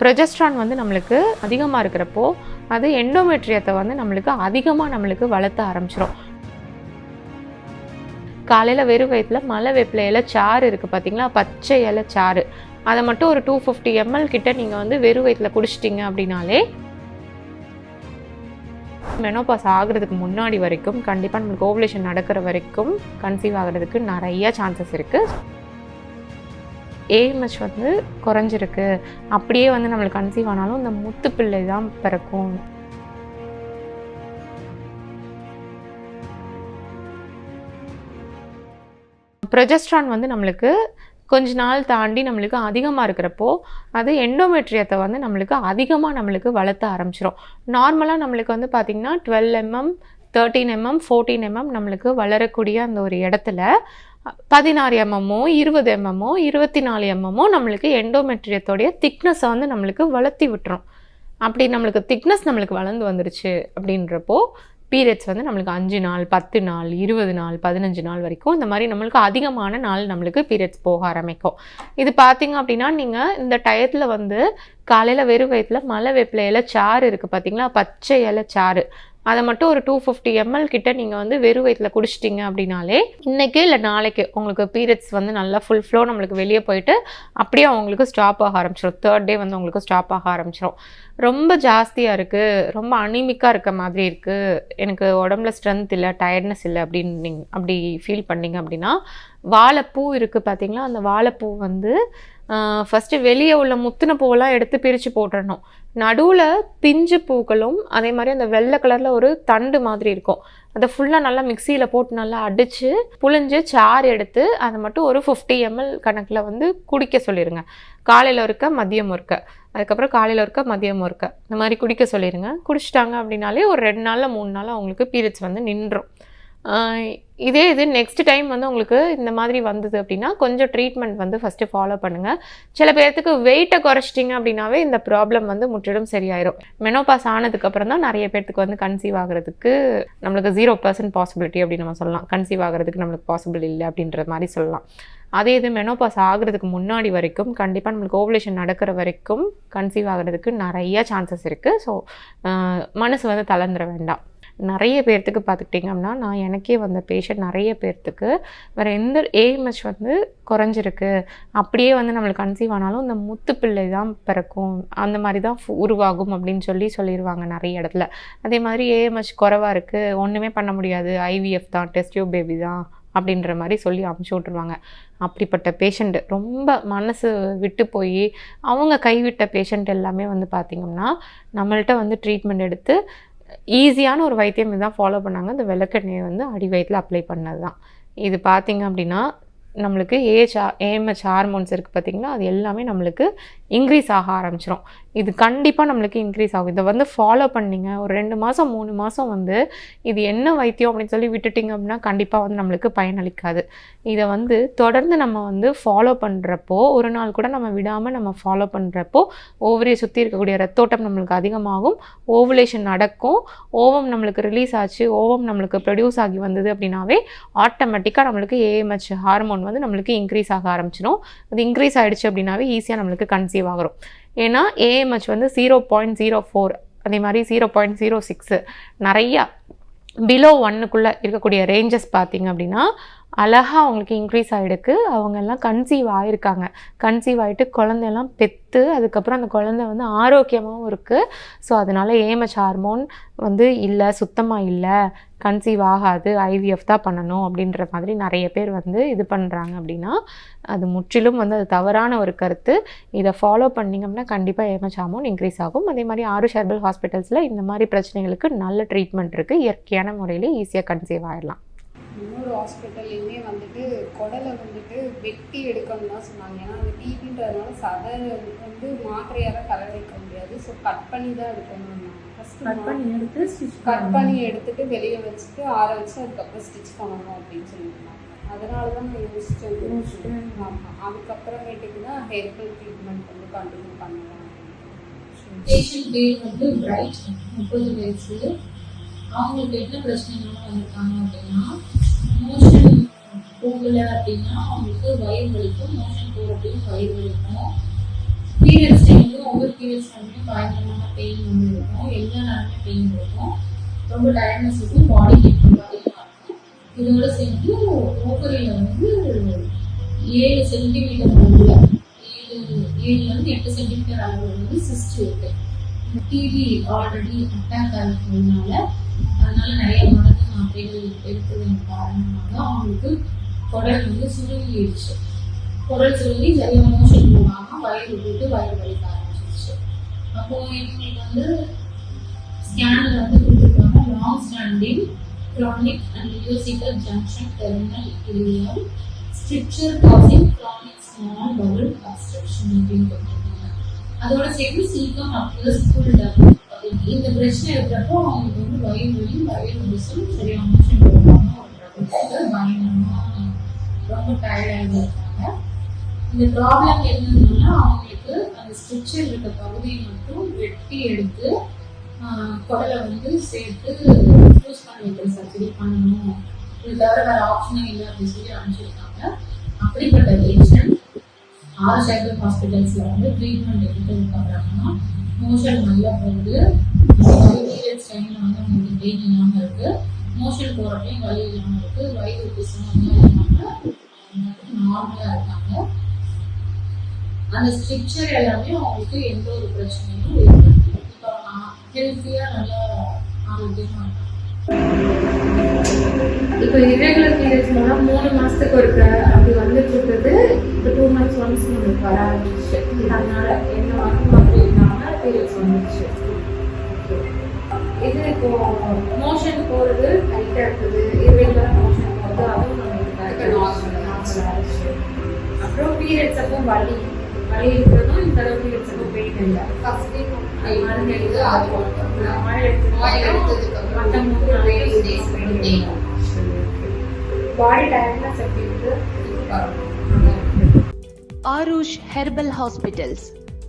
Progesterone வந்து நம்மளுக்கு அதிகமாக இருக்கிறப்போ அது எண்டோமெட்ரியத்தை வந்து நம்மளுக்கு அதிகமாக நம்மளுக்கு வளர்த்த ஆரம்பிச்சிடும் காலையில் வெறும் வயிற்றில் மலை வேப்பில் இலை சாறு இருக்குது பார்த்தீங்களா பச்சை இலை சாறு. அதை மட்டும் ஒரு டூ ஃபிஃப்டி எம்எல் கிட்ட நீங்கள் வந்து வெறும் வயிற்றில் குடிச்சிட்டிங்க அப்படின்னாலே மெனோபாஸ் ஆகுறதுக்கு முன்னாடி வரைக்கும் கண்டிப்பாக நம்மளுக்கு ஓவலேஷன் நடக்கிற வரைக்கும் கன்சீவ் ஆகிறதுக்கு நிறைய சான்சஸ் இருக்குது ஏஎம்ஹெச் வந்து குறைஞ்சிருக்கு. அப்படியே வந்து நம்மளுக்கு கன்சீவ் ஆனாலும் இந்த முத்து பிள்ளை தான் பிறக்கும். ப்ரொஜெஸ்ட்ரான் வந்து நம்மளுக்கு கொஞ்ச நாள் தாண்டி நம்மளுக்கு அதிகமாக இருக்கிறப்போ அது எண்டோமெட்ரியத்தை வந்து நம்மளுக்கு அதிகமாக நம்மளுக்கு வளர்த்த ஆரம்பிச்சிடும் நார்மலாக நம்மளுக்கு வந்து பார்த்திங்கன்னா twelve mm thirteen mm fourteen mm நம்மளுக்கு வளரக்கூடிய அந்த ஒரு இடத்துல பதினாறு எம்எம்மோ இருபது எம்எம்மோ இருபத்தி நாலு எம்எம்மோ நம்மளுக்கு எண்டோமெட்ரியத்தோடைய திக்னஸை வந்து நம்மளுக்கு வளர்த்தி விட்டுரும். அப்படி நம்மளுக்கு திக்னஸ் நம்மளுக்கு வளர்ந்து வந்துருச்சு அப்படின்றப்போ பீரியட்ஸ் வந்து நம்மளுக்கு அஞ்சு நாள் பத்து நாள் இருபது நாள் பதினஞ்சு நாள் வரைக்கும் இந்த மாதிரி நம்மளுக்கு அதிகமான நாள் நம்மளுக்கு பீரியட்ஸ் போக ஆரம்பிக்கும். இது பார்த்திங்க அப்படின்னா நீங்கள் இந்த டயத்தில் வந்து காலையில் வெறும் வயிற்றுல மலை வேப்பில் இலை சாறு இருக்குது பார்த்தீங்களா பச்சை இலை சாறு. அதை மட்டும் ஒரு டூ ஃபிஃப்டி எம்எல் கிட்ட நீங்கள் வந்து வெறும் வயிற்றில் குடிச்சிட்டிங்க அப்படின்னாலே இன்றைக்கே இல்லை நாளைக்கு உங்களுக்கு பீரியட்ஸ் வந்து நல்லா ஃபுல் ஃப்ளோ நம்மளுக்கு வெளியே போயிட்டு அப்படியே அவங்களுக்கு ஸ்டாப் ஆக ஆரம்பிச்சிடும் தேர்ட் டே வந்து உங்களுக்கு ஸ்டாப் ஆக ஆரம்பிச்சிடும் ரொம்ப ஜாஸ்தியாக இருக்குது ரொம்ப அனிமிக்காக இருக்க மாதிரி இருக்குது எனக்கு உடம்புல ஸ்ட்ரென்த் இல்லை டயர்ட்னஸ் இல்லை அப்படின்னு அப்படி ஃபீல் பண்ணீங்க அப்படின்னா வாழைப்பூ இருக்குது பார்த்தீங்களா அந்த வாழைப்பூ வந்து ஃபஸ்ட்டு வெளியே உள்ள முத்தின பூவெல்லாம் எடுத்து பிரித்து போட்டுடணும் நடுவில் பிஞ்சு பூக்களும் அதே மாதிரி அந்த வெள்ளை கலரில் ஒரு தண்டு மாதிரி இருக்கும். அதை ஃபுல்லாக நல்லா மிக்சியில் போட்டு நல்லா அடித்து புழிஞ்சு சாறு எடுத்து அதை மட்டும் ஒரு ஃபிஃப்டி எம்எல் கணக்கில் வந்து குடிக்க சொல்லிடுங்க காலையில் இருக்க மதியம் இருக்க அதுக்கப்புறம் காலையில் இருக்க மதியம் இருக்க இந்த மாதிரி குடிக்க சொல்லிடுங்க குடிச்சிட்டாங்க அப்படின்னாலே ஒரு ரெண்டு நாளில் மூணு நாள் அவங்களுக்கு பீரியட்ஸ் வந்து நின்றும். இதே இது நெக்ஸ்ட் டைம் வந்து உங்களுக்கு இந்த மாதிரி வந்தது அப்படின்னா கொஞ்சம் ட்ரீட்மெண்ட் வந்து ஃபஸ்ட்டு ஃபாலோ பண்ணுங்கள் சில பேர்த்துக்கு வெயிட்டை குறைச்சிட்டிங்க அப்படின்னாவே இந்த ப்ராப்ளம் வந்து முற்றிலும் சரியாயிரும். மெனோபாஸ் ஆனதுக்கப்புறம் தான் நிறைய பேர்த்துக்கு வந்து கன்சீவ் ஆகிறதுக்கு நம்மளுக்கு ஜீரோ பர்சன்ட் பாசிபிலிட்டி அப்படின்னு நம்ம சொல்லலாம். கன்சீவ் ஆகிறதுக்கு நம்மளுக்கு பாசிபிள் இல்லை அப்படின்ற மாதிரி சொல்லலாம். அதே இது மெனோபாஸ் ஆகுறதுக்கு முன்னாடி வரைக்கும் கண்டிப்பாக நம்மளுக்கு ஓவலேஷன் நடக்கிற வரைக்கும் கன்சீவ் ஆகிறதுக்கு நிறைய சான்சஸ் இருக்குது ஸோ மனசு வந்து தளர்ந்துட வேண்டாம். நிறைய பேர்த்துக்கு பார்த்துக்கிட்டிங்க அப்படின்னா நான் எனக்கே வந்த பேஷண்ட் நிறைய பேர்த்துக்கு வேறு எந்த ஏஎம்எஸ் வந்து குறைஞ்சிருக்கு. அப்படியே வந்து நம்மளுக்கு கன்சீவ் ஆனாலும் இந்த முத்து பிள்ளை தான் பிறக்கும். அந்த மாதிரி தான் உருவாகும் அப்படின்னு சொல்லி சொல்லிடுவாங்க நிறைய இடத்துல. அதே மாதிரி ஏஎம்எஸ் குறைவாக இருக்குது ஒன்றுமே பண்ண முடியாது. ஐவிஎஃப் தான் டெஸ்டியூ பேபி தான். அப்படின்ற மாதிரி சொல்லி அமுச்சு விட்ருவாங்க அப்படிப்பட்ட பேஷண்ட் ரொம்ப மனசு விட்டு போய் அவங்க கைவிட்ட பேஷண்ட் எல்லாமே வந்து பார்த்திங்கன்னா நம்மள்ட்ட வந்து ட்ரீட்மெண்ட் எடுத்து ஈஸியான ஒரு வைத்தியம் இதான் ஃபாலோ பண்ணாங்க. இந்த விளக்கெண்ணெயை வந்து அடி வயிற்றில் அப்ளை பண்ணது தான் இது பார்த்திங்க அப்படின்னா நம்மளுக்கு ஏஹெச் ஏஎம்ஹெச் ஹார்மோன்ஸ் இருக்குது பார்த்திங்கன்னா அது எல்லாமே நம்மளுக்கு இன்க்ரீஸ் ஆக ஆரம்பிச்சிடும் இது கண்டிப்பாக நம்மளுக்கு இன்க்ரீஸ் ஆகும். இதை வந்து ஃபாலோ பண்ணீங்க. ஒரு ரெண்டு மாதம் மூணு மாதம் வந்து இது என்ன வைத்தியம் அப்படின்னு சொல்லி விட்டுட்டிங்க அப்படின்னா கண்டிப்பாக வந்து நம்மளுக்கு பயனளிக்காது. இதை வந்து தொடர்ந்து நம்ம வந்து ஃபாலோ பண்ணுறப்போ ஒரு நாள் கூட நம்ம விடாமல் நம்ம ஃபாலோ பண்ணுறப்போ ஓவரியை சுற்றி இருக்கக்கூடிய ரத்தோட்டம் நம்மளுக்கு அதிகமாகும். ஓவுலேஷன் நடக்கும். ஓவம் நம்மளுக்கு ரிலீஸ் ஆச்சு. ஓவம் நம்மளுக்கு ப்ரொடியூஸ் ஆகி வந்தது அப்படின்னாவே ஆட்டோமேட்டிக்காக நம்மளுக்கு ஏஎம்ஹெச் ஹார்மோன் வந்து நம்மளுக்கு இன்க்ரீஸ் ஆக ஆரம்பிச்சிடும் அது இன்க்ரீஸ் ஆகிடுச்சு அப்படின்னாவே ஈஸியாக நம்மளுக்கு கன்சீவ் அச்சீவ் ஆகிறோம். ஏன்னா ஏஎம்ஹெச் வந்து ஜீரோ பாயிண்ட் ஜீரோ ஃபோர் அதே மாதிரி ஜீரோ பாயிண்ட் ஜீரோ சிக்ஸு நிறையா பிலோ ஒன்னுக்குள்ளே இருக்கக்கூடிய ரேஞ்சஸ் பார்த்தீங்க அப்படின்னா அழகாக அவங்களுக்கு இன்க்ரீஸ் ஆகிடுக்கு அவங்க எல்லாம் கன்சீவ் ஆகிருக்காங்க கன்சீவ் ஆகிட்டு குழந்தையெல்லாம் பெற்று அதுக்கப்புறம் அந்த குழந்தை வந்து ஆரோக்கியமாகவும் இருக்குது ஸோ அதனால் ஏமச் ஹார்மோன் வந்து இல்லை சுத்தமாக இல்லை கன்சீவ் ஆகாது ஐவிஎஃப் தான் பண்ணணும் அப்படின்ற மாதிரி நிறைய பேர் வந்து இது பண்ணுறாங்க அப்படின்னா அது முற்றிலும் வந்து அது தவறான ஒரு கருத்து. இதை ஃபாலோ பண்ணிங்க அப்படின்னா கண்டிப்பாக ஏமச் ஹார்மோன் இன்க்ரீஸ் ஆகும். அதே மாதிரி ஆறு ஹெர்பல் ஹாஸ்பிட்டல்ஸில் இந்த மாதிரி பிரச்சனைகளுக்கு நல்ல ட்ரீட்மெண்ட் இருக்குது இயற்கையான முறையில் ஈஸியாக கன்சீவ் ஆகிடலாம் இன்னொரு ஹாஸ்பிட்டல்லையுமே வந்துட்டு குடலை வந்துட்டு வெட்டி எடுக்கணும் தான் சொன்னாங்க. ஏன்னா அந்த டிபின்றதுனால சதை வந்து மாத்திரையால கரை வைக்க முடியாது. ஸோ கட் பண்ணி தான் எடுக்கணும் கட் பண்ணி எடுத்து ஸ்டிச் கட் பண்ணி எடுத்துட்டு வெளியே வச்சுட்டு ஆற வச்சு அதுக்கப்புறம் ஸ்டிச் பண்ணணும் அப்படின்னு சொல்லியிருந்தாங்க. அதனால தான் நான் யோசிச்சேன். ஆமாம் அதுக்கப்புறமேட்டுக்கு தான் ஹெர்பல் ட்ரீட்மெண்ட் வந்து கண்டினியூ பண்ணலாம். பேஷண்ட் பேர் வந்து பிரைட் முப்பது வயசு. அவங்களுக்கு என்ன பிரச்சனைகள்லாம் வந்திருக்காங்க அப்படின்னா மோஷன் போகல அப்படின்னா அவங்களுக்கு வயிறு வலிக்கும் மோஷன் போகிறப்பையும் வயிறு வலிக்கும். பீரியட்ஸ் டைம்லையும் ஒவ்வொரு பீரியட்ஸ் டைம்லையும் பயங்கரமான பெயின் வந்து இருக்கும். எல்லா நேரமே பெயின் இருக்கும். ரொம்ப டயர்னஸ் இருக்கும். பாடி ஹீட் இருக்கும். இதோட சேர்ந்து ஓவரியில் வந்து ஏழு சென்டிமீட்டர் அளவில் ஏழு ஏழுலேருந்து எட்டு சென்டிமீட்டர் அளவில் வந்து சிஸ்ட் இருக்கு. டிவி ஆல்ரெடி அட்டாக் ஆகிறதுனால அதனால நிறைய மருந்து மாத்திரைகள் எடுத்ததன் காரணமாக அவங்களுக்கு குடல் வந்து சுருங்கிடுச்சு. குடல் சுருங்கி சரியான மோஷன் போகாமல் வயிறு போட்டு வயிறு வலிக்க ஆரம்பிச்சிருச்சு. அப்போ இவங்களுக்கு வந்து ஸ்கேனில் வந்து கொடுத்துருக்காங்க. Long standing chronic and musical junction terminal ileum stricture causing chronic small bowel obstruction அப்படின்னு கொடுத்துருக்காங்க. அதோட சேர்த்து சிலிக்கான் ஸ்கூல் ஃபுல் இந்த பிரச்சனை இருக்கிறப்போ அவங்களுக்கு வந்து வயிறு வலி வயிறு முடிச்சும் சரியா மோஷன் பயங்கரமாக ரொம்ப டயர்டாக இருக்காங்க இந்த ப்ராப்ளம் என்னன்னா அவங்களுக்கு அந்த ஸ்ட்ரிக்சர் இருக்க பகுதியை மட்டும் வெட்டி எடுத்து குடலை வந்து சேர்த்து யூஸ் பண்ணி வைக்கிற சர்ஜரி பண்ணணும். இது தவிர வேறு ஆப்ஷனே இல்லை அப்படின்னு சொல்லி அனுப்பிச்சிருக்காங்க. அப்படிப்பட்ட பேஷண்ட் ஆர் சைபர் ஹாஸ்பிட்டல்ஸில் வந்து ட்ரீட்மெண்ட் எடுத்து பண்ணுறாங்கன்னா மோஷன் நல்லா போகுது பீரியட்ஸ் டைம்ல வந்து அவங்களுக்கு பெயின் இல்லாம இருக்கு மோஷன் போறப்பையும் வலி இல்லாமல் இருக்கு வயிறு பிசும் இல்லாமல் நார்மலா இருக்காங்க அந்த ஸ்ட்ரிக்சர் எல்லாமே அவங்களுக்கு எந்த ஒரு பிரச்சனையும் இல்லை இப்போ ஹெல்த்தியா நல்லா ஆரோக்கியமா இருக்காங்க இப்போ irregular periods போனா மூணு மாசத்துக்கு ஒருக்க அப்படி வந்துட்டு இருக்குது இப்போ டூ மந்த்ஸ் ஒன்ஸ் நம்மளுக்கு வர ஆரம்பிச்சு அதனால என்ன மாதம் அப்படி இல்லாம பீரியட்ஸ் வந்துச்சு இது இப்போ மோஷன் போறது டைட்டா இருக்குது irregular மோஷன் போறது அதுவும் நம்மளுக்கு நார்மல் ஆயிடுச்சு அப்புறம் பீரியட்ஸ் அப்போ வலி வலி இருக்கிறதும் இந்த தடவை பீரியட்ஸ் அப்போ பெயின் இல்லை ஃபர்ஸ்ட் டே மருந்து எடுத்து அது மழை ஆயில் எடுத்து எடுத்ததுக்கு மற்ற அப்புறம் மூணு days, days, days. Body tiredness எப்படி இருக்கு Aarush herbal hospitals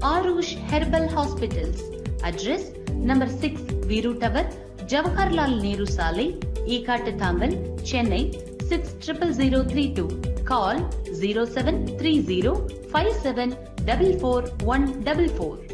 Arush Herbal Hospitals. Address number 6 Viru Tower, Jawaharlal Nehru Sale, Ekattatangal, Chennai 600032. Call 0730 5744